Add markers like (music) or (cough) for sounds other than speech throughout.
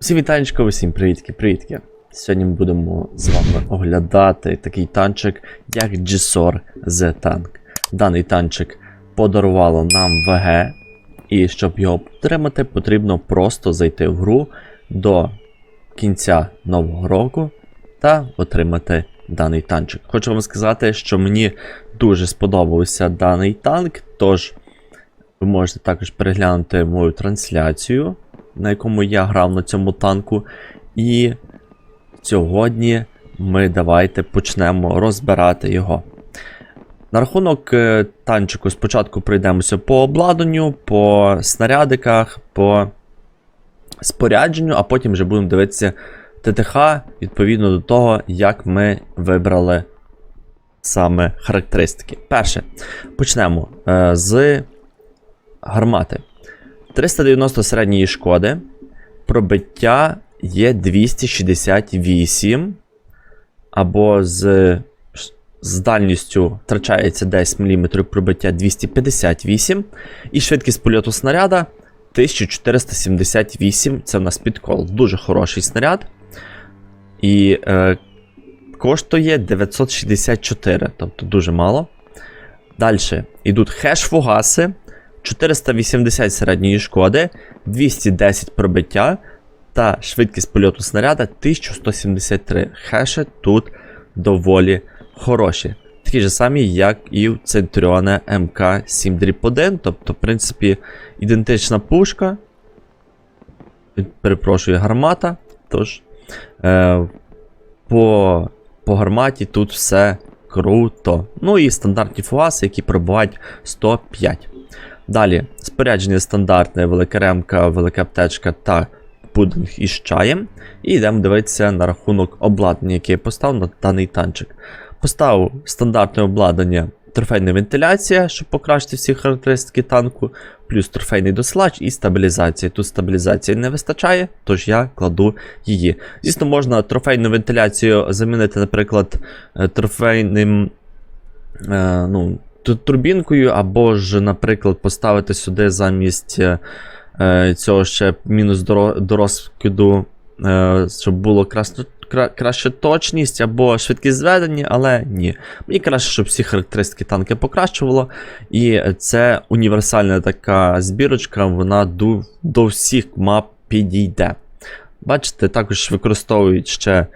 Всім вітанечко, усім привітки, привітки. Сьогодні ми будемо з вами оглядати такий танчик, як GSOR Z-Tank. Даний танчик подарувало нам ВГ, і щоб його отримати, потрібно просто зайти в гру до кінця нового року та отримати даний танчик. Хочу вам сказати, що мені дуже сподобався даний танк, тож ви можете також переглянути мою трансляцію, на якому я грав на цьому танку. І сьогодні ми давайте почнемо розбирати його. На рахунок е, танчику спочатку пройдемося по обладнанню, по снарядиках, по спорядженню, а потім вже будемо дивитися ТТХ відповідно до того, як ми вибрали саме характеристики. Перше, почнемо е, з гармати. 390 середньої шкоди. Пробиття є 268. Або з, з дальністю втрачається 10 мм пробиття 258. І швидкість польоту снаряда 1478. Це в нас підкол. Дуже хороший снаряд. І е, коштує 964, тобто дуже мало. Далі йдуть хеш-фугаси. 480 середньої шкоди, 210 пробиття та швидкість польоту снаряда 1173. Хеші тут доволі хороші. Такі ж самі, як і в Centurion МК-7 Тобто, в принципі, ідентична пушка. Перепрошую, гармата. Тож, е, по, по гарматі тут все круто. Ну і стандартні фугаси, які пробувають 105. Далі, спорядження стандартне, велика ремка, велика аптечка та пудинг із чаєм. І йдемо дивитися на рахунок обладнання, яке я поставив на даний танчик. Поставив стандартне обладнання, трофейна вентиляція, щоб покращити всі характеристики танку, плюс трофейний досилач і стабілізація. Тут стабілізації не вистачає, тож я кладу її. Звісно, можна трофейну вентиляцію замінити, наприклад, е, трофейним. Е, ну, турбінкою, або ж, наприклад, поставити сюди замість е, цього ще мінус до розкиду, е, щоб було красно, кра, краще точність або швидкість зведення, але ні. Мені краще, щоб всі характеристики танки покращувало. І це універсальна така збірочка, вона до, до всіх мап підійде. Бачите, також використовують ще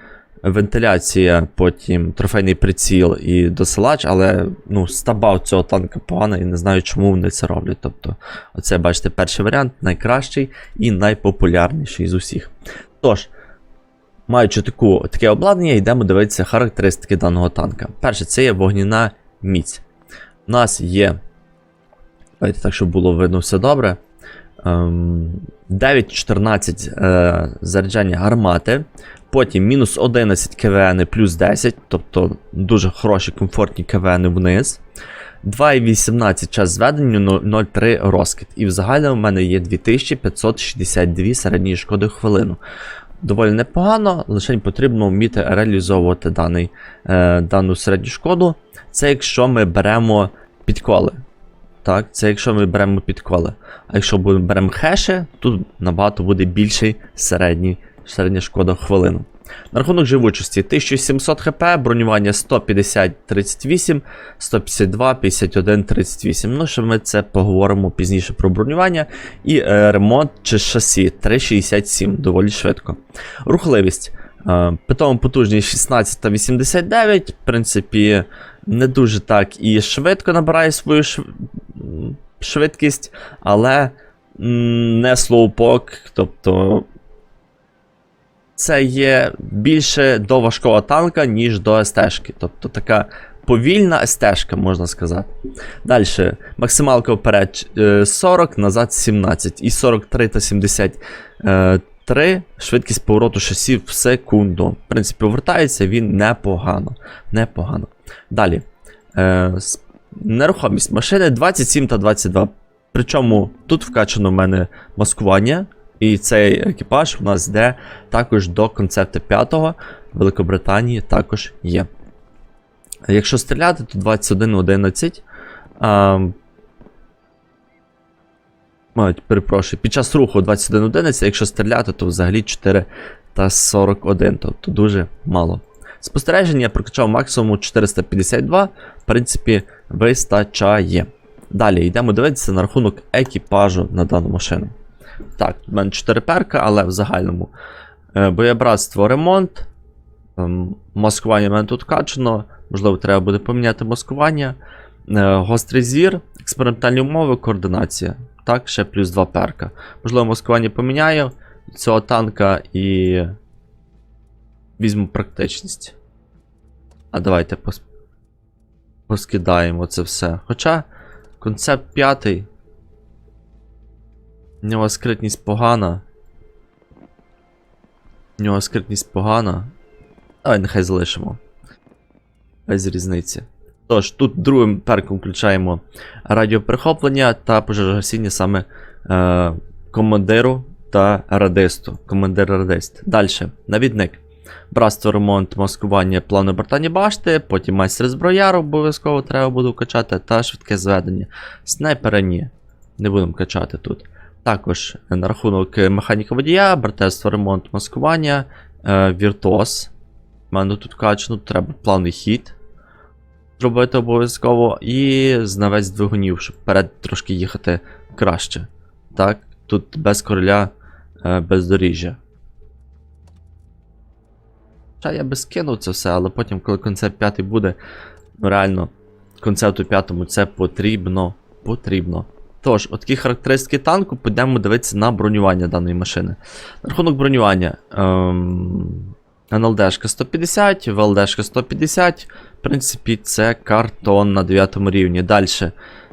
вентиляція, потім трофейний приціл і досилач, але ну, стаба у цього танка погана і не знаю, чому вони це роблять. Тобто, оце, бачите, перший варіант, найкращий і найпопулярніший з усіх. Тож, маючи таку, таке обладнання, йдемо дивитися характеристики даного танка. Перше, це є вогняна міць. У нас є. Давайте так, щоб було видно все добре. Ем, 9-14 е, заряджання гармати. Потім мінус 11 КВН плюс 10, тобто дуже хороші комфортні КВН вниз. 2,18 час зведення, 0,3 розкид. І в загальному в мене є 2562 середньої шкоди хвилину. Доволі непогано, лише потрібно вміти реалізовувати даний, е, дану середню шкоду. Це якщо ми беремо підколи. Так, це якщо ми беремо підколи. А якщо беремо хеші, тут набагато буде більший середній середня шкода в хвилину. На рахунок живучості 1700 хп, бронювання 150 38, 152, 51, 38. Ну, що ми це поговоримо пізніше про бронювання. І е, ремонт чи шасі 367, доволі швидко. Рухливість. Е, питома потужність 16 та 89. В принципі, не дуже так і швидко набирає свою шв... швидкість, але не слоупок, тобто це є більше до важкого танка, ніж до СТ-шки. Тобто така повільна СТ-шка, можна сказати. Далі, максималка вперед 40, назад 17. І 43 та 73 швидкість повороту шасі в секунду. В принципі, повертається він непогано. Непогано. Далі. Е, Нерухомість машини 27 та 22. Причому тут вкачано в мене маскування. І цей екіпаж у нас йде також до концепту 5 Великобританії також є. Якщо стріляти, то 21-11. Мають, перепрошую, під час руху 21 одиниця, якщо стріляти, то взагалі 4 та 41, тобто дуже мало. Спостереження я прокачав максимум 452, в принципі, вистачає. Далі йдемо дивитися на рахунок екіпажу на дану машину. Так, в мене 4 перка, але в загальному. Е, Боєбратство, ремонт. Ем, Маскування в мене тут качано. Можливо, треба буде поміняти маскування. Е, Гострий зір, експериментальні умови, координація. Так, ще плюс 2 перка. Можливо, маскування поміняю цього танка і. Візьму практичність. А давайте пос... поскидаємо це все. Хоча концепт п'ятий. У нього скритність погана. У нього скритність погана. Давай нехай залишимо. Без різниці. Тож, тут другим перком включаємо радіоперехоплення та пожежогасіння саме е, командиру та радисту. Командир радист. Далі. Навідник. Братство, ремонт, маскування, план обертання башти, потім майстер зброяр обов'язково треба буде качати, та швидке зведення. Снайпера ні. Не будемо качати тут. Також е, на рахунок е, механіка водія, братерство, ремонт, маскування, е, віртуоз. У мене тут качано, треба плавний хід зробити обов'язково. І знавець двигунів, щоб вперед трошки їхати краще. Так, тут без короля, е, бездоріжжя. Хоча я би скинув це все, але потім, коли концепт п'ятий буде, ну реально, концепту п'ятому це потрібно. Потрібно. Тож, такі характеристики танку, підемо дивитися на бронювання даної машини. На рахунок бронювання. Ем... НЛДшка 150, ВЛДшка 150. В принципі, це картон на 9 рівні. Далі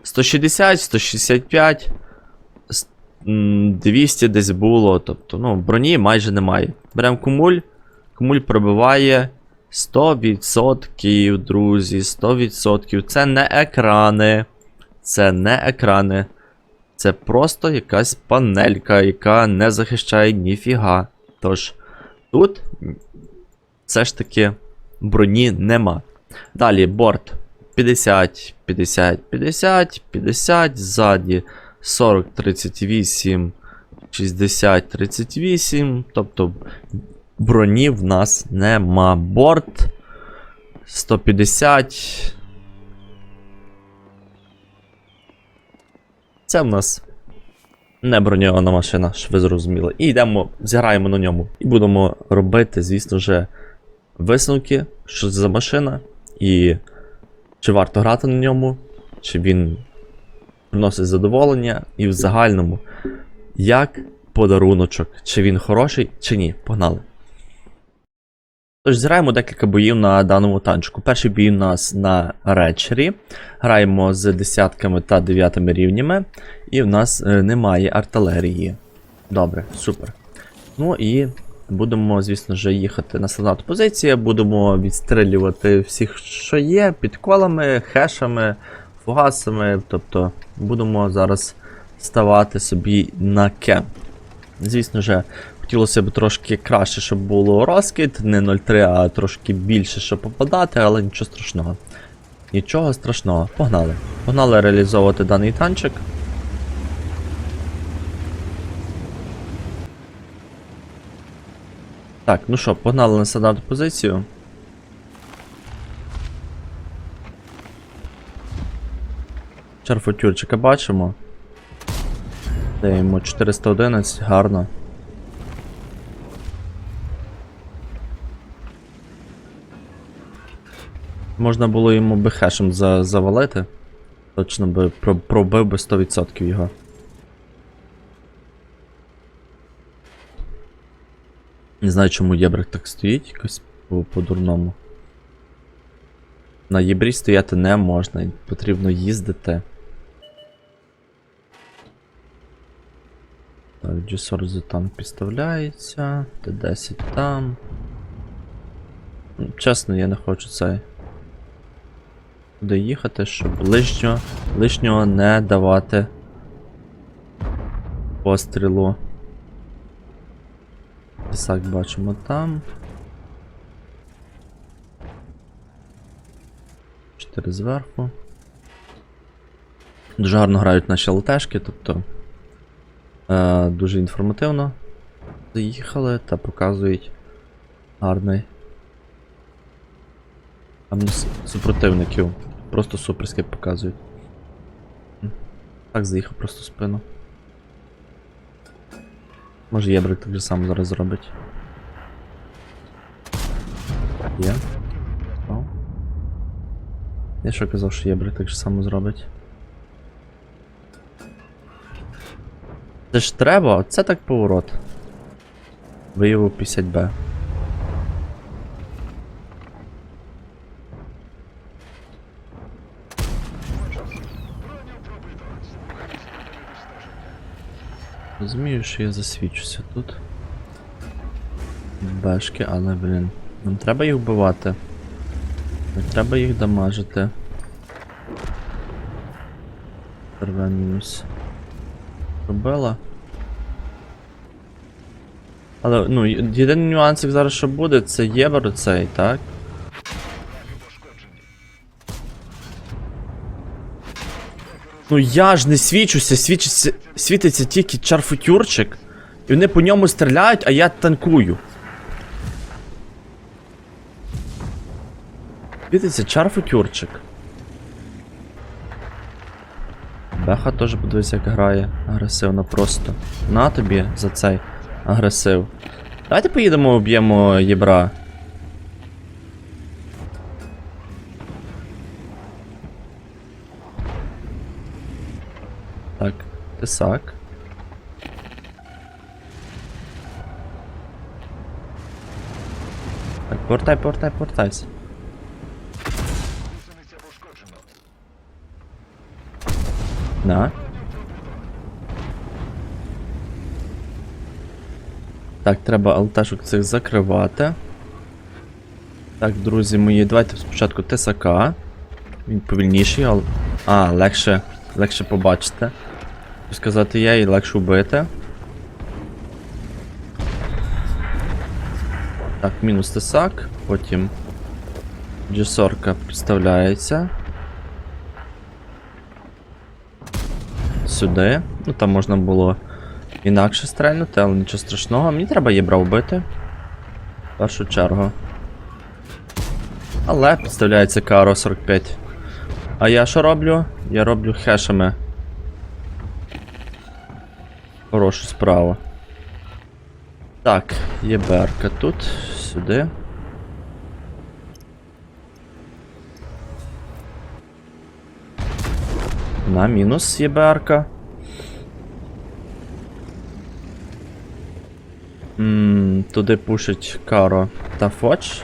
160, 165, 200 десь було. Тобто, ну, броні майже немає. Беремо кумуль. Кумуль пробиває 100%, друзі, 100%. Це не екрани. Це не екрани. Це просто якась панелька, яка не захищає ніфіга. Тож, тут все ж таки броні нема. Далі борт 50, 50, 50, 50, ззаді 40, 38, 60, 38. Тобто броні в нас нема. Борт 150. Це в нас не броньована машина, щоб ви зрозуміли. І йдемо, зіграємо на ньому. І будемо робити, звісно ж, висновки, що це за машина, і чи варто грати на ньому, чи він приносить задоволення, і в загальному, як подаруночок, чи він хороший, чи ні. Погнали. Тож зіграємо декілька боїв на даному танчику. Перший бій у нас на речері. Граємо з десятками та дев'ятими рівнями. І в нас е, немає артилерії. Добре, супер. Ну і будемо, звісно ж, їхати на стандартну позицію. Будемо відстрілювати всіх, що є, підколами, хешами, фугасами. Тобто будемо зараз ставати собі на кемп. Звісно ж, хотілося б трошки краще, щоб було розкид, не 0,3, а трошки більше, щоб попадати, але нічого страшного. Нічого страшного. Погнали. Погнали реалізовувати даний танчик. Так, ну що, погнали на стандартну позицію. Чарфотюрчика бачимо. Даємо 411, гарно. Можна було йому би хешем за, завалити. Точно би про- пробив би 100% його. Не знаю, чому єбрик так стоїть, якось по- по-дурному. На єбрі стояти не можна, потрібно їздити. Так, G40 там підставляється, Т10 там. Ну, Чесно, я не хочу цей. Туди їхати, щоб лишнього, лишнього не давати пострілу. Тісак бачимо там. 4 зверху. Дуже гарно грають наші ЛТшки, тобто Е, дуже інформативно. Заїхали та показують гарний. Там не супротивників. Просто суперське показують. Так, заїхав просто спину. Може єбрик так же само зараз зробить. Є. О. Я що казав, що єбрик так же само зробить. Це ж треба, це так поворот. Виявив 50Б. Розумію, що я засвідчуся тут. Бешки, але, блін. Нам треба їх вбивати. Не треба їх дамажити. Рве мінус. Робила. Але, ну, єдиний нюансик зараз, що буде, це євро цей, так? Ну я ж не свічуся, свічиться, світиться тільки чарфутюрчик, і вони по ньому стріляють, а я танкую. Світиться чарфутюрчик. Беха теж подивись, як грає агресивно просто. На тобі за цей агресив. Давайте поїдемо, об'ємо єбра. Так, тисак. Так, повертай, повертай, повертайся. На. Так, треба алташок цих закривати. Так, друзі мої, давайте спочатку тисака. Він повільніший, але. А, легше. Легше побачити. Сказати я і легше вбити. Так, мінус тисак, потім Джесорка представляється. Сюди. Ну там можна було інакше стрельнути, але нічого страшного. Мені треба єбра вбити. В першу чергу. Але підставляється Каро 45. А я що роблю? Я роблю хешами. Хорошу справу. Так, є берка тут, сюди. На мінус є берка. М, туди пушить Каро та Фоч.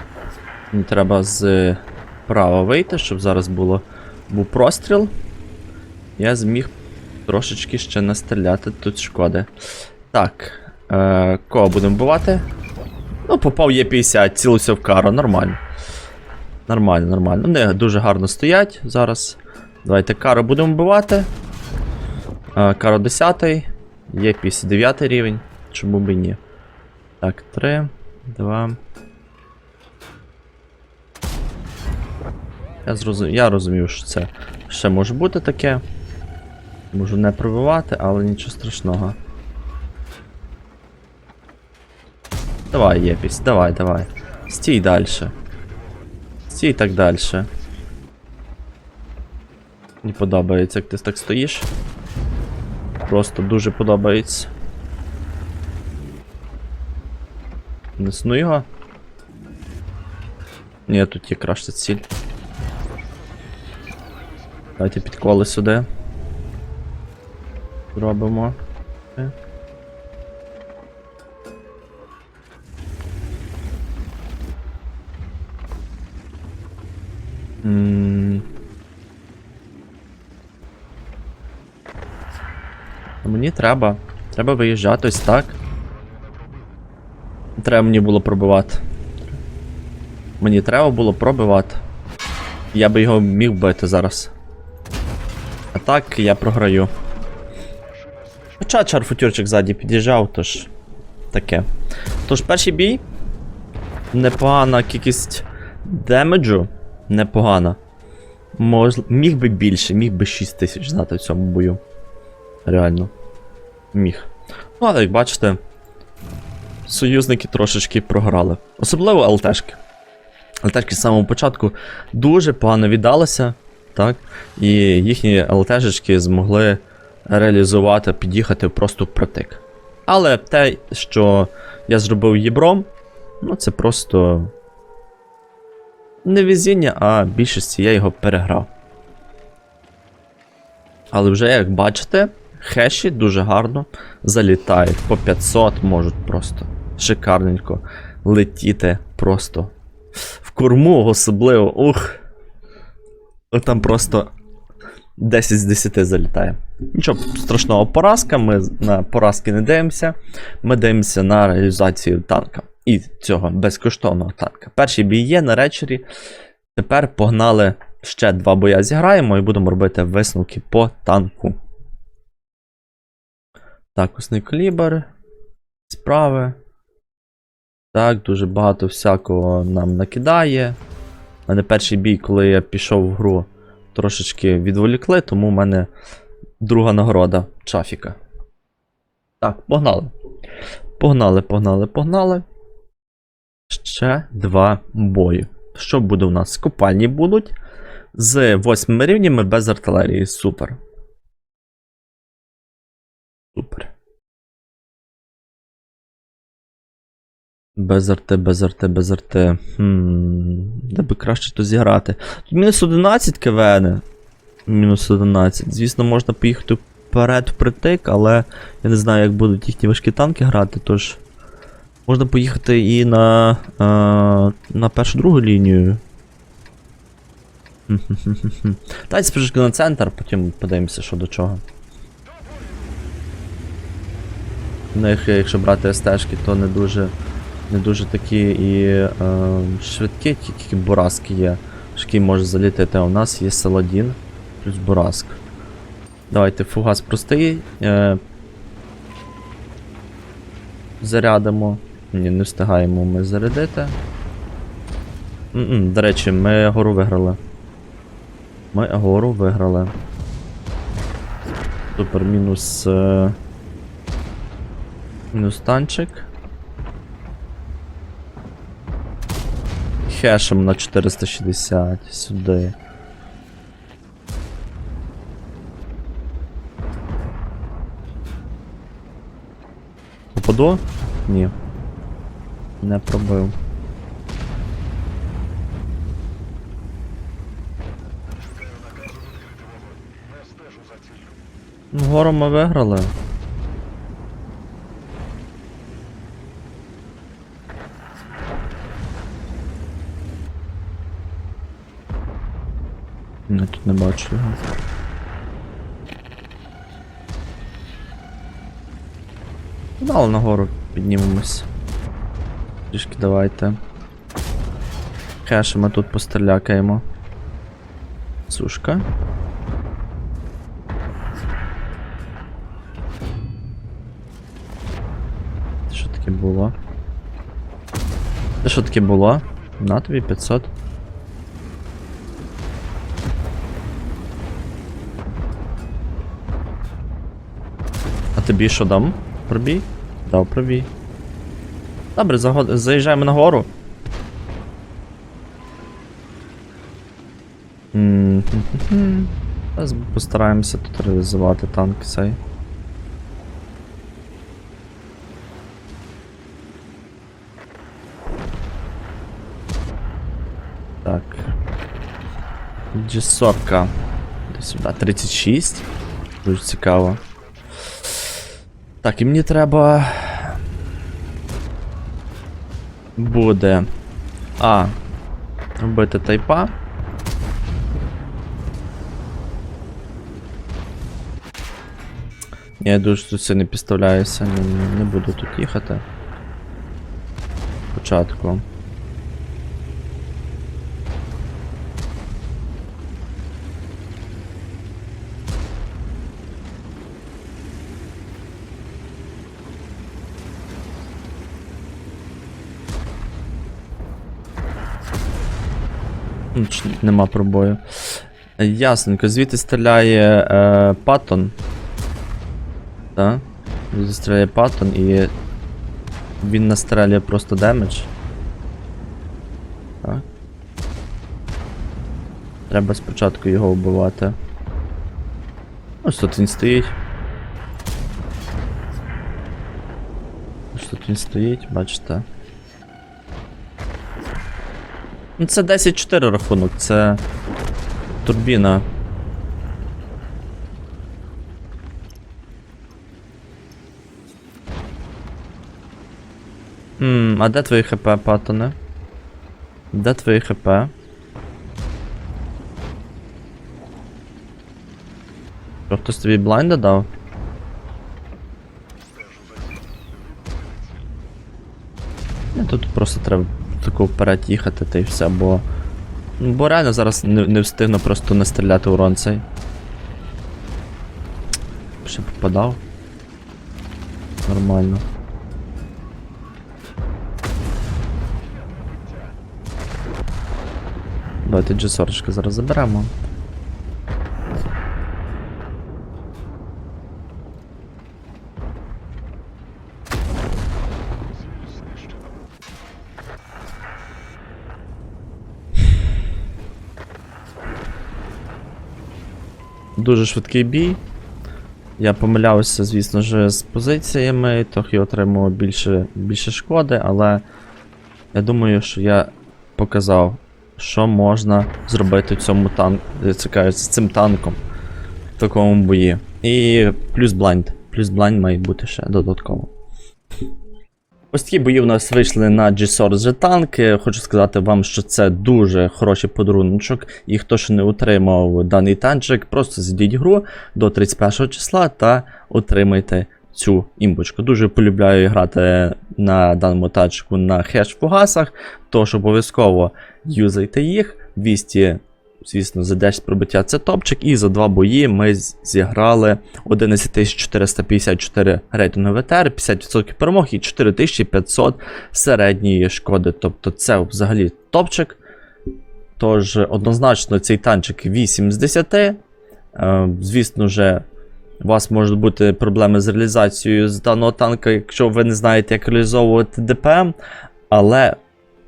Треба з права вийти, щоб зараз було був простріл. Я зміг трошечки ще настріляти тут шкоди. Так, е, кого будемо вбивати? Ну, попав є 50, цілився в каро, нормально. Нормально, нормально. Вони дуже гарно стоять зараз. Давайте каро будемо вбивати. Е, каро 10, є 59 рівень, чому б і ні. Так, 3, 2. Я, зрозум... Я розумів, що це ще може бути таке. Можу не пробивати, але нічого страшного. Давай, Єпісь, давай, давай. Стій далі. Стій так далі. Мені подобається, як ти так стоїш. Просто дуже подобається. Несну його. Ні, тут є краща ціль. Давайте підколи сюди. Зробимо. Окей. М. Ну, Мені треба. Треба виїжджати ось так. Треба мені було пробивати. Мені треба було пробивати. Я би його міг бити зараз. А так я програю. Хоча чарфутюрчик ззаді під'їжджав, тож. Таке. Тож, перший бій. Непогана кількість демеджу. Непогана. Мож... Міг би більше, міг би 6 тисяч знати в цьому бою. Реально. Міг. Ну, але як бачите, союзники трошечки програли. Особливо ЛТшки. ЛТшки з самого початку дуже погано віддалися, так? І їхні ЛТшечки змогли реалізувати, під'їхати просто впритик. Але те, що я зробив їбром, ну це просто не везіння, а більшості я його переграв. Але вже, як бачите, хеші дуже гарно залітають. По 500 можуть просто шикарненько летіти просто. В корму особливо. Ух. Там просто 10 з 10 залітає. Нічого страшного, поразка. Ми на поразки не дивимося. Ми дивимося на реалізацію танка. І цього безкоштовного танка. Перший бій є на речері. Тепер погнали ще два боя зіграємо і будемо робити висновки по танку. Так, осний калібр. Справи. Так, дуже багато всякого нам накидає. У мене перший бій, коли я пішов в гру, трошечки відволікли, тому в мене друга нагорода Чафіка. Так, погнали. Погнали, погнали, погнали. Ще два бої. Що буде у нас? Копальні будуть. З 8 рівнями без артилерії. Супер. Супер. Без арти, без арти, без арти. Хм, де би краще то зіграти. Тут мінус 11 КВН. Мінус 11. Звісно, можна поїхати вперед впритик, але я не знаю, як будуть їхні важкі танки грати, тож. Можна поїхати і на. А, на першу другу лінію. (laughs) Дайте спочатку на центр, потім подивимося, що до чого. У них, якщо брати СТшки, то не дуже не дуже такі і е, швидкі, тільки Бураски є. Який може залітати. А у нас є Саладін плюс Бураск. Давайте фугас простий. Е, зарядимо. Ні, не встигаємо ми зарядити. М-м, до речі, ми гору виграли. Ми гору виграли. Супер, мінус. Е... Мінус танчик. Хешем на 460 сюди. Попаду? Ні. Не пробив. Ну, Гору ми виграли. Я тут не бачу його. Дали нагору піднімемось. Трішки давайте. Хеші ми тут пострілякаємо. Сушка. Що таке було? Що таке було? На тобі 500. Тобі що дам? Пробій? Дав пробій. Добре, загод... заїжджаємо на гору. Зараз постараємося тут реалізувати танк цей. Так. Джесотка. Десь сюди. 36. Дуже цікаво. Так, і мені треба. Буде. А. Вбити тайпа. Я дуже тут сильно підставляюся, не, не буду тут їхати. Спочатку. Нема пробою. Ясненько, звідти стріляє е, Паттон. Так. Застріляє паттон і він настрелює просто демедж. Так. Треба спочатку його вбивати. Ось тут він стоїть. Ось тут він стоїть, бачите. Це 10-4 рахунок, це турбіна. Ммм, а де твої хп, патоне? Де твої хп? Що, хтось тобі блайнда дав? Не, тут просто треба тако вперед їхати та й все, бо. Ну, бо реально зараз не, не встигну просто настріляти урон цей. Ще попадав. Нормально. Давайте G40 зараз заберемо. Дуже швидкий бій. Я помилявся, звісно ж, з позиціями, трохи отримав більше, більше шкоди, але я думаю, що я показав, що можна зробити цьому тан... це кажуть, з цим танком в такому бої. І плюс блайнд. Плюс блайнд має бути ще додатково. Ось такі бої у нас вийшли на G-Source вже танки. Хочу сказати вам, що це дуже хороший подарунок. І хто ще не отримав даний танчик, просто зайдіть гру до 31 числа та отримайте цю імбочку. Дуже полюбляю грати на даному танчику на хеш-фугасах, тож обов'язково юзайте їх. 200, звісно, за 10 пробиття це топчик. І за два бої ми зіграли 11454 рейтинговий ВТР, 50% перемог і 4500 середньої шкоди. Тобто це взагалі топчик. Тож, однозначно, цей танчик 8 з 10. Е, звісно же, у вас можуть бути проблеми з реалізацією з даного танка, якщо ви не знаєте, як реалізовувати ДПМ. Але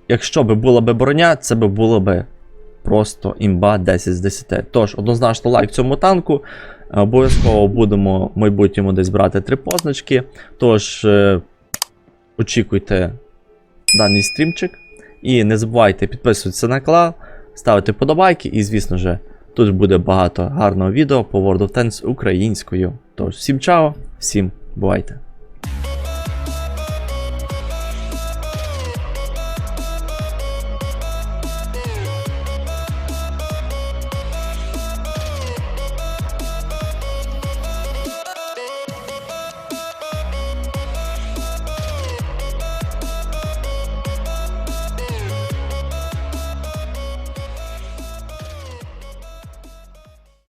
якщо би була би броня, це би було би просто імба 10 з 10. Тож, однозначно лайк цьому танку. Е, Обов'язково будемо в майбутньому десь брати три позначки. Тож, е, очікуйте даний стрімчик. І не забувайте підписуватися на канал, ставити подобайки, і, звісно ж, тут буде багато гарного відео по World of Tanks українською. Тож, всім чао, всім бувайте!